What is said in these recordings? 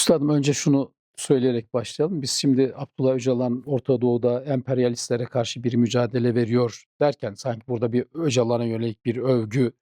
Üstadım önce şunu söyleyerek başlayalım. Biz şimdi Abdullah Öcalan Orta Doğu'da emperyalistlere karşı bir mücadele veriyor derken sanki burada bir Öcalan'a yönelik bir övgüyü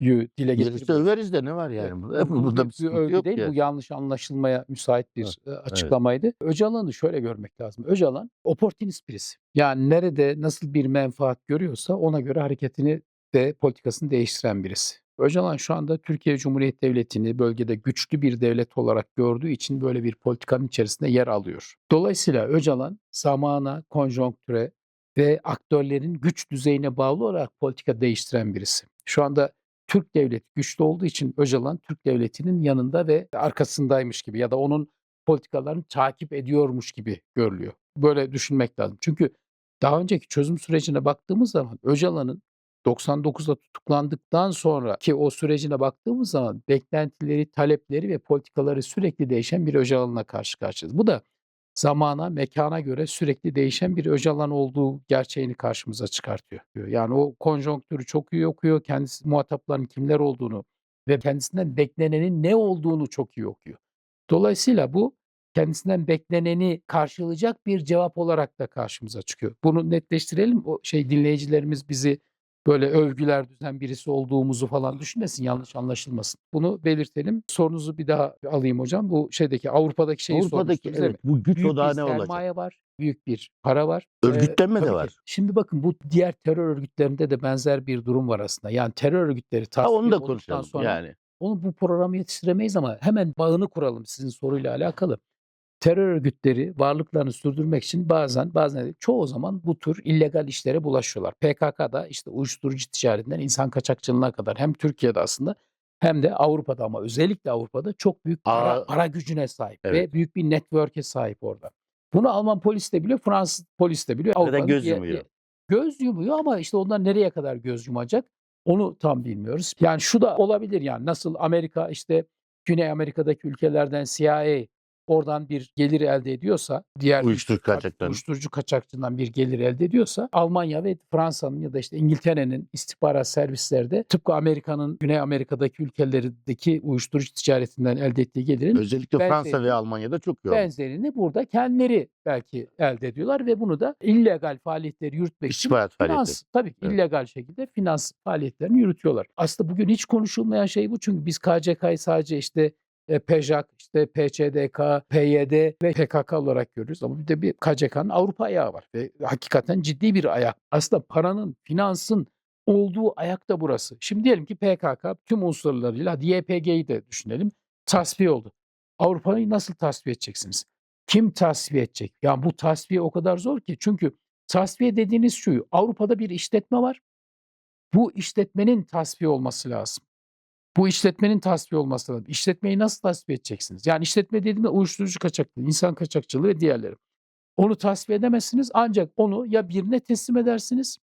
dile Gelirse getiriyoruz. överiz de ne var yani? Bu- Burada, bu burada bir övgü yok değil, ki. bu yanlış anlaşılmaya müsait bir Evet, e, açıklamaydı. Öcalan'ı şöyle görmek lazım. Öcalan oportunist birisi. Yani nerede nasıl bir menfaat görüyorsa ona göre hareketini ve politikasını değiştiren birisi. Öcalan şu anda Türkiye Cumhuriyeti Devleti'ni bölgede güçlü bir devlet olarak gördüğü için böyle bir politikanın içerisinde yer alıyor. Dolayısıyla Öcalan zamana, konjonktüre ve aktörlerin güç düzeyine bağlı olarak politika değiştiren birisi. Şu anda Türk devleti güçlü olduğu için Öcalan Türk devletinin yanında ve arkasındaymış gibi ya da onun politikalarını takip ediyormuş gibi görülüyor. Böyle düşünmek lazım. Çünkü daha önceki çözüm sürecine baktığımız zaman Öcalan'ın 99'da tutuklandıktan sonra ki o sürecine baktığımız zaman beklentileri, talepleri ve politikaları sürekli değişen bir Öcalan'la karşı karşıyayız. Bu da zamana, mekana göre sürekli değişen bir Öcalan olduğu gerçeğini karşımıza çıkartıyor. Yani o konjonktürü çok iyi okuyor, kendisi muhatapların kimler olduğunu ve kendisinden beklenenin ne olduğunu çok iyi okuyor. Dolayısıyla bu kendisinden bekleneni karşılayacak bir cevap olarak da karşımıza çıkıyor. Bunu netleştirelim. O şey dinleyicilerimiz bizi böyle övgüler düzen birisi olduğumuzu falan düşünmesin, yanlış anlaşılmasın. Bunu belirtelim. Sorunuzu bir daha alayım hocam. Bu şeydeki Avrupa'daki şeyi Avrupa'daki değil mi? evet bu güç Büyük odağı ne olacak? sermaye var, büyük bir para var. Ee, Örgütlenme de tabii ki. var. Şimdi bakın bu diğer terör örgütlerinde de benzer bir durum var aslında. Yani terör örgütleri Ha, tasfiye onu da konuşalım sonra yani. onu bu programı yetiştiremeyiz ama hemen bağını kuralım sizin soruyla alakalı. Terör örgütleri varlıklarını sürdürmek için bazen bazen çoğu zaman bu tür illegal işlere bulaşıyorlar. PKK'da işte uyuşturucu ticaretinden insan kaçakçılığına kadar hem Türkiye'de aslında hem de Avrupa'da ama özellikle Avrupa'da çok büyük para, Aa, para gücüne sahip ve evet. büyük bir network'e sahip orada. Bunu Alman polis de biliyor, Fransız polis de biliyor. Ya da Avrupa'nın göz yumuyor. göz yumuyor ama işte onlar nereye kadar göz yumacak onu tam bilmiyoruz. Yani şu da olabilir yani nasıl Amerika işte Güney Amerika'daki ülkelerden CIA oradan bir gelir elde ediyorsa diğer Uyuşturucu kaçakları. uyuşturucu kaçakçından bir gelir elde ediyorsa Almanya ve Fransa'nın ya da işte İngiltere'nin istihbarat servisleri de tıpkı Amerika'nın Güney Amerika'daki ülkelerdeki uyuşturucu ticaretinden elde ettiği gelirin Özellikle benzeri- Fransa ve Almanya'da çok yoğun. benzerini burada kendileri belki elde ediyorlar ve bunu da illegal faaliyetleri yürütmek için finans tabii ki Evet. illegal şekilde finans faaliyetlerini yürütüyorlar. Aslında bugün hiç konuşulmayan şey bu çünkü biz KCK'yı sadece işte e, PEJAK, işte PÇDK, PYD ve PKK olarak görüyoruz ama bir de bir KCK'nın Avrupa ayağı var ve hakikaten ciddi bir ayak. Aslında paranın, finansın olduğu ayak da burası. Şimdi diyelim ki PKK tüm unsurlarıyla hadi YPG'yi de düşünelim tasfiye oldu. Avrupa'yı nasıl tasfiye edeceksiniz? Kim tasfiye edecek? Yani bu tasfiye o kadar zor ki çünkü tasfiye dediğiniz şu Avrupa'da bir işletme var. Bu işletmenin tasfiye olması lazım. Bu işletmenin tasfiye olması lazım. İşletmeyi nasıl tasfiye edeceksiniz? Yani işletme dediğimde uyuşturucu kaçakçılığı, insan kaçakçılığı ve diğerleri. Onu tasfiye edemezsiniz ancak onu ya birine teslim edersiniz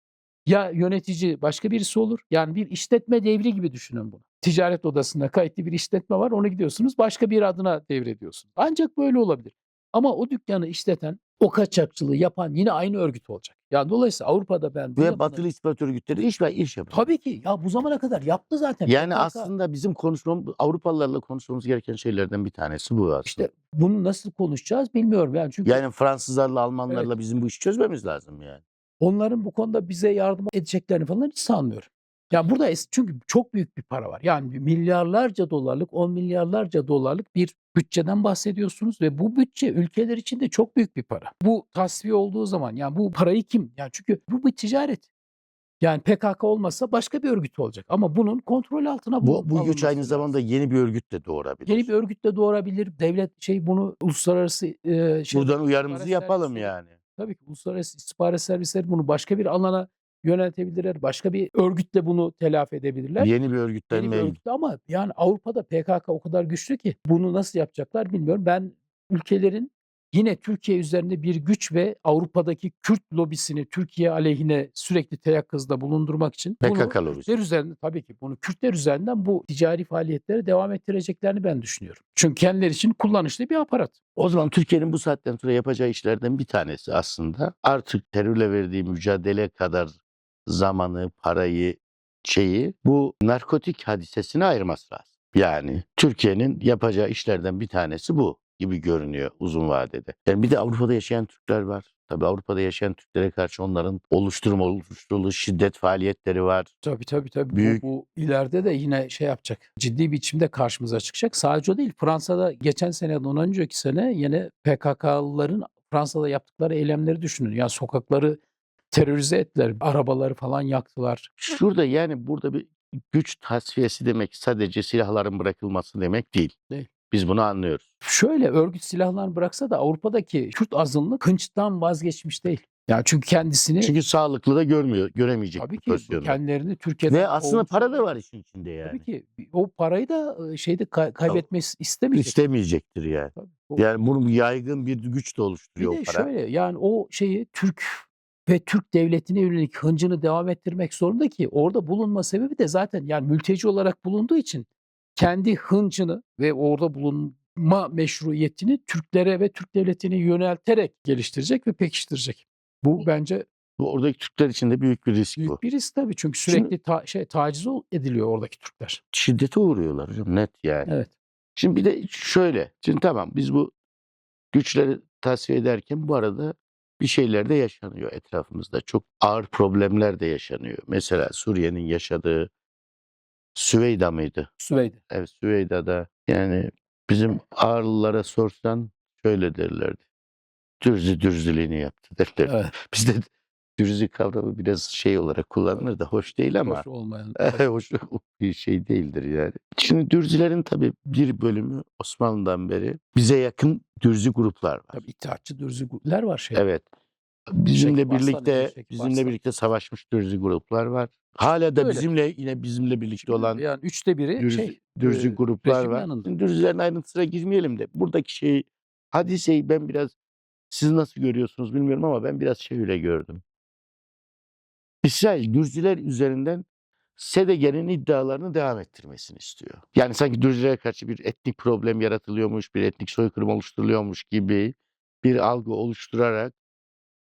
ya yönetici başka birisi olur. Yani bir işletme devri gibi düşünün bunu. Ticaret odasında kayıtlı bir işletme var. Onu gidiyorsunuz başka bir adına devrediyorsunuz. Ancak böyle olabilir. Ama o dükkanı işleten, o kaçakçılığı yapan yine aynı örgüt olacak. Yani dolayısıyla Avrupa'da ben bu batılı istihbarat örgütleri iş ve iş yapıyor. Tabii ki. Ya bu zamana kadar yaptı zaten. Yani PKK. aslında bizim konuşmamız, Avrupalılarla konuşmamız gereken şeylerden bir tanesi bu aslında. işte bunu nasıl konuşacağız bilmiyorum yani çünkü yani Fransızlarla, Almanlarla bizim bu işi çözmemiz lazım yani. onların bu konuda bize yardım edeceklerini falan hiç sanmıyorum. Yani burada çünkü çok büyük bir para var. Yani milyarlarca dolarlık, on milyarlarca dolarlık bir bütçeden bahsediyorsunuz ve bu bütçe ülkeler için de çok büyük bir para. Bu tasfiye olduğu zaman yani bu parayı kim? Yani çünkü bu bir ticaret. Yani PKK olmasa başka bir örgüt olacak ama bunun kontrol altına Bu, bu- güç aynı zamanda yeni bir örgüt de doğurabilir. Yeni bir örgütle doğurabilir. Devlet şey bunu uluslararası e, şey, Buradan uyarımızı yapalım servisi- yani. Tabii ki uluslararası istihbarat servisleri bunu başka bir alana yöneltebilirler. Başka bir örgütle bunu telafi edebilirler. Yeni bir Yeni bir örgütlenme. örgütle ama yani Avrupa'da PKK o kadar güçlü ki bunu nasıl yapacaklar bilmiyorum. Ben ülkelerin yine Türkiye üzerinde bir güç ve Avrupa'daki Kürt lobisini Türkiye aleyhine sürekli teyakkuzda bulundurmak için bunu PKK lobisi. Kürtler üzerinde tabii ki bunu Kürtler üzerinden bu ticari faaliyetleri devam ettireceklerini ben düşünüyorum. Çünkü kendileri için kullanışlı bir aparat. O zaman Türkiye'nin bu saatten sonra yapacağı işlerden bir tanesi aslında artık terörle verdiği mücadele kadar zamanı, parayı, şeyi bu narkotik hadisesine ayırması lazım. Yani Türkiye'nin yapacağı işlerden bir tanesi bu. gibi görünüyor uzun vadede. Yani bir de Avrupa'da yaşayan Türkler var. Tabii Avrupa'da yaşayan Türklere karşı onların oluşturma oluşturduğu şiddet faaliyetleri var. Tabii tabii tabii. Bu- Büyük- Bu, ileride de yine şey yapacak. Ciddi biçimde karşımıza çıkacak. Sadece o değil. Fransa'da geçen sene ondan önceki sene yine PKK'lıların Fransa'da yaptıkları eylemleri düşünün. Yani sokakları terörize ettiler. Arabaları falan yaktılar. Şurada yani burada bir güç tasfiyesi demek sadece silahların bırakılması demek değil. Değil. Biz bunu anlıyoruz. Şöyle örgüt silahlarını bıraksa da Avrupa'daki Kürt azınlık hınçtan vazgeçmiş değil. Yani çünkü kendisini Çünkü sağlıklı da görmüyor, göremeyecek tabii ki pozisyonda. kendilerini Türkiye'de Ve aslında para da var işin içinde yani. Tabii ki o parayı da e, şeyde kay- kaybetmeyi istemeyecek. İstemeyecektir yani. Tabii. O- Yani bunun yaygın bir güç de Bir oluşturuyor de o para. şöyle yani o şeyi Türk ve Türk devletine yönelik hıncını devam ettirmek zorunda ki orada bulunma sebebi de zaten yani mülteci olarak bulunduğu için kendi hıncını ve orada bulunma meşruiyetini Türklere ve Türk devletine yönelterek geliştirecek ve pekiştirecek. Bu bence Bu Oradaki Türkler için de büyük bir risk bu. büyük bir risk tabii çünkü Şimdi- sürekli ta- şey taciz ediliyor oradaki Türkler. Şiddete uğruyorlar hocam net yani. Evet. Şimdi bir de şöyle. Şimdi tamam biz bu güçleri tasfiye ederken bu arada bir şeyler de yaşanıyor etrafımızda. Çok ağır problemler de yaşanıyor. Mesela Suriye'nin yaşadığı Süveyda mıydı? Süveyde. Evet Süveyda'da yani bizim ağırlılara sorsan şöyle derlerdi. Dürzü dürzülüğünü yaptı derler. Evet. Bizde dürzü kavramı biraz şey olarak kullanılır da hoş değil ama Hoş olmayan. hoş bir şey değildir yani. Şimdi dürzülerin tabii bir bölümü Osmanlı'dan beri bize yakın dürzü gruplar var. Tabii itaatçı dürzüler var şey. Evet. Bizimle Arslan, birlikte Şekip bizimle Arslan. birlikte savaşmış dürzü gruplar var. Hala da Öyle. bizimle yine bizimle birlikte Şimdi olan yani üçte biri dürzü, şey dürzü e, gruplar var. yanında. Şimdi dürzülerin ayrıntısına girmeyelim de buradaki şeyi hadiseyi ben biraz siz nasıl görüyorsunuz bilmiyorum ama ben biraz şöyle gördüm. İsrail Dürzüler üzerinden SDG'nin iddialarını devam ettirmesini istiyor. Yani sanki Dürzülere karşı bir etnik problem yaratılıyormuş, bir etnik soykırım oluşturuluyormuş gibi bir algı oluşturarak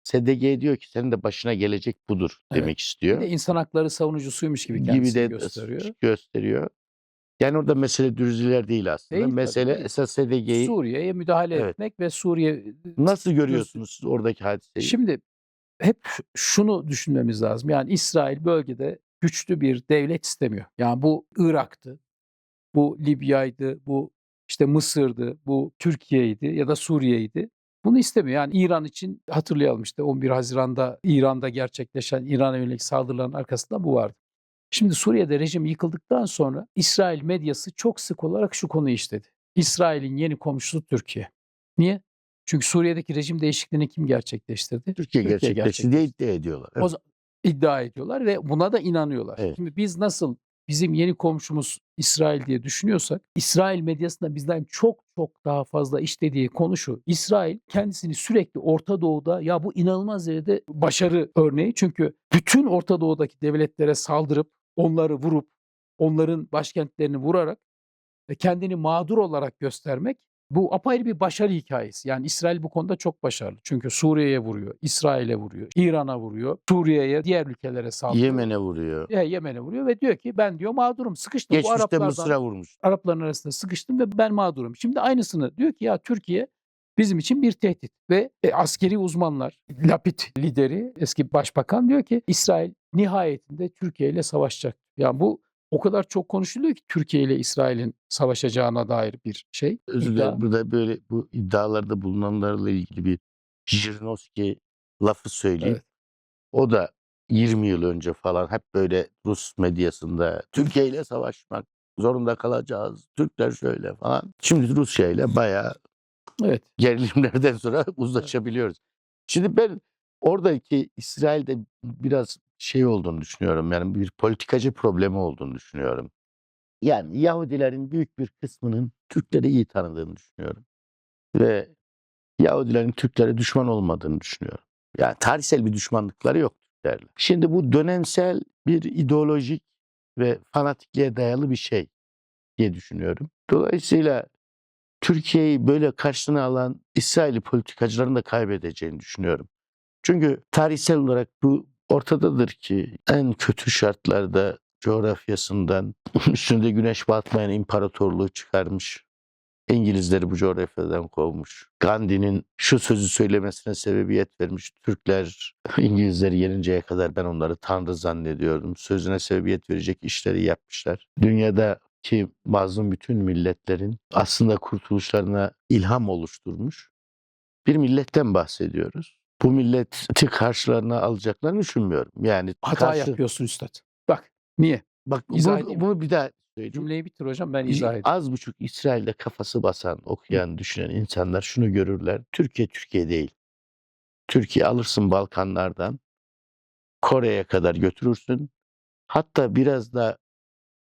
SDG diyor ki senin de başına gelecek budur Evet. demek Bir istiyor. de insan hakları savunucusuymuş gibi gibi kendisini de gösteriyor. gösteriyor. Yani orada mesele Dürzüler değil aslında. Değil tabii, mesele değil. esas SDG'yi Suriye'ye müdahale Evet. etmek ve Suriye nasıl görüyorsunuz siz oradaki hadiseyi? Şimdi hep şunu düşünmemiz lazım. Yani İsrail bölgede güçlü bir devlet istemiyor. Yani bu Irak'tı, bu Libya'ydı, bu işte Mısır'dı, bu Türkiye'ydi ya da Suriye'ydi. Bunu istemiyor. Yani İran için hatırlayalım işte 11 Haziran'da İran'da gerçekleşen İran'a yönelik saldırıların arkasında bu vardı. Şimdi Suriye'de rejim yıkıldıktan sonra İsrail medyası çok sık olarak şu konuyu işledi. İsrail'in yeni komşusu Türkiye. Niye? Çünkü Suriye'deki rejim değişikliğini kim gerçekleştirdi? Türkiye, Türkiye gerçekleşti diye iddia ediyorlar. O za- iddia ediyorlar ve buna da inanıyorlar. Evet. Şimdi biz nasıl bizim yeni komşumuz İsrail diye düşünüyorsak, İsrail medyasında bizden çok çok daha fazla işlediği konu şu. İsrail kendisini sürekli Orta Doğu'da ya bu inanılmaz derecede başarı örneği. Çünkü bütün Orta Doğu'daki devletlere saldırıp onları vurup onların başkentlerini vurarak kendini mağdur olarak göstermek bu apayrı bir başarı hikayesi. Yani İsrail bu konuda çok başarılı. Çünkü Suriye'ye vuruyor, İsrail'e vuruyor, İran'a vuruyor, Suriye'ye, diğer ülkelere saldırıyor. Yemen'e vuruyor. E, Yemen'e vuruyor ve diyor ki ben diyor mağdurum, sıkıştım bu Geçmişte Araplardan. Mısır'a vurmuş. Arapların arasında sıkıştım ve ben mağdurum. Şimdi aynısını diyor ki ya Türkiye bizim için bir tehdit ve e, askeri uzmanlar, Lapid lideri, eski başbakan diyor ki İsrail nihayetinde Türkiye ile savaşacak. Yani bu o kadar çok konuşuluyor ki Türkiye ile İsrail'in savaşacağına dair bir şey. Özür dilerim. Burada böyle bu iddialarda bulunanlarla ilgili bir Jirinovski lafı söyleyeyim. Evet. O da 20 yıl önce falan hep böyle Rus medyasında Türkiye ile savaşmak zorunda kalacağız. Türkler şöyle falan. Şimdi Rusya ile bayağı Evet. gerilimlerden sonra uzlaşabiliyoruz. Şimdi ben oradaki İsrail'de biraz şey olduğunu düşünüyorum. Yani bir politikacı problemi olduğunu düşünüyorum. Yani Yahudilerin büyük bir kısmının Türkleri iyi tanıdığını düşünüyorum. Ve Yahudilerin Türklere düşman olmadığını düşünüyorum. Yani tarihsel bir düşmanlıkları yok Türklerle. Şimdi bu dönemsel bir ideolojik ve fanatikliğe dayalı bir şey diye düşünüyorum. Dolayısıyla Türkiye'yi böyle karşısına alan İsrail'i politikacıların da kaybedeceğini düşünüyorum. Çünkü tarihsel olarak bu ortadadır ki en kötü şartlarda coğrafyasından üstünde güneş batmayan imparatorluğu çıkarmış İngilizleri bu coğrafyadan kovmuş. Gandhi'nin şu sözü söylemesine sebebiyet vermiş. Türkler İngilizleri yeninceye kadar ben onları tanrı zannediyordum. Sözüne sebebiyet verecek işleri yapmışlar. Dünyadaki mazlum bütün milletlerin aslında kurtuluşlarına ilham oluşturmuş bir milletten bahsediyoruz. Bu milleti karşılarına alacaklarını düşünmüyorum. Yani Hata karşı- yapıyorsun üstad. Bak niye? Bak İzah bunu, edeyim. bunu bir daha söyleyeyim. Cümleyi bitir hocam ben izah edeyim. Az buçuk İsrail'de kafası basan, okuyan, düşünen insanlar şunu görürler. Türkiye Türkiye değil. Türkiye alırsın Balkanlardan Kore'ye kadar götürürsün. Hatta biraz da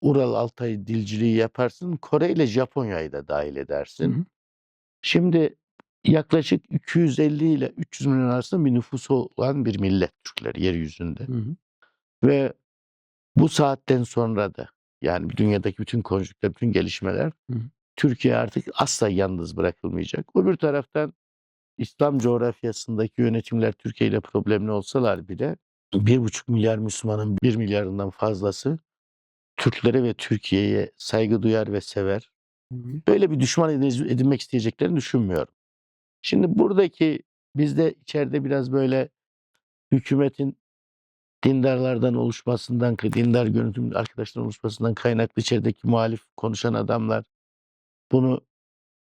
Ural Altay dilciliği yaparsın. Kore ile Japonya'yı da dahil edersin. Hı hı. Şimdi yaklaşık 250 ile 300 milyon arasında bir nüfusu olan bir millet Türkler yeryüzünde. Hı hı. Ve bu saatten sonra da yani dünyadaki bütün konjüktür, bütün gelişmeler Hı hı. Türkiye artık asla yalnız bırakılmayacak. Öbür taraftan İslam coğrafyasındaki yönetimler Türkiye ile problemli olsalar bile bir buçuk milyar Müslümanın bir milyarından fazlası Türklere ve Türkiye'ye saygı duyar ve sever. Böyle bir düşman edin- edinmek isteyeceklerini düşünmüyorum. Şimdi buradaki bizde içeride biraz böyle hükümetin dindarlardan oluşmasından, dindar görüntümlü arkadaşların oluşmasından kaynaklı içerideki muhalif konuşan adamlar bunu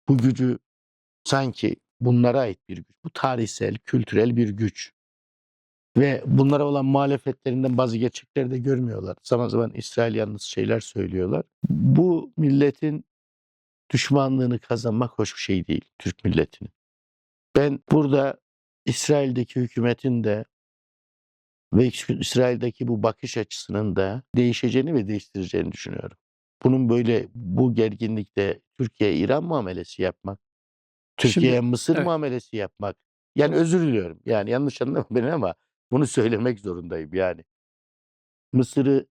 bu gücü sanki bunlara ait bir güç. Bu tarihsel, kültürel bir güç. Ve bunlara olan muhalefetlerinden bazı gerçekleri de görmüyorlar. Zaman zaman İsrail yanlısı şeyler söylüyorlar. Bu milletin düşmanlığını kazanmak hoş bir şey değil Türk milletinin. Ben burada İsrail'deki hükümetin de ve İsrail'deki bu bakış açısının da değişeceğini ve değiştireceğini düşünüyorum. Bunun böyle bu gerginlikte Türkiye İran muamelesi yapmak, Türkiye'ye Mısır evet. muamelesi yapmak. Yani özür diliyorum. Yani yanlış anlama beni ama bunu söylemek zorundayım yani. Mısır'ı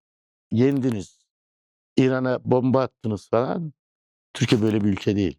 yendiniz. İran'a bomba attınız falan. Türkiye böyle bir ülke değil.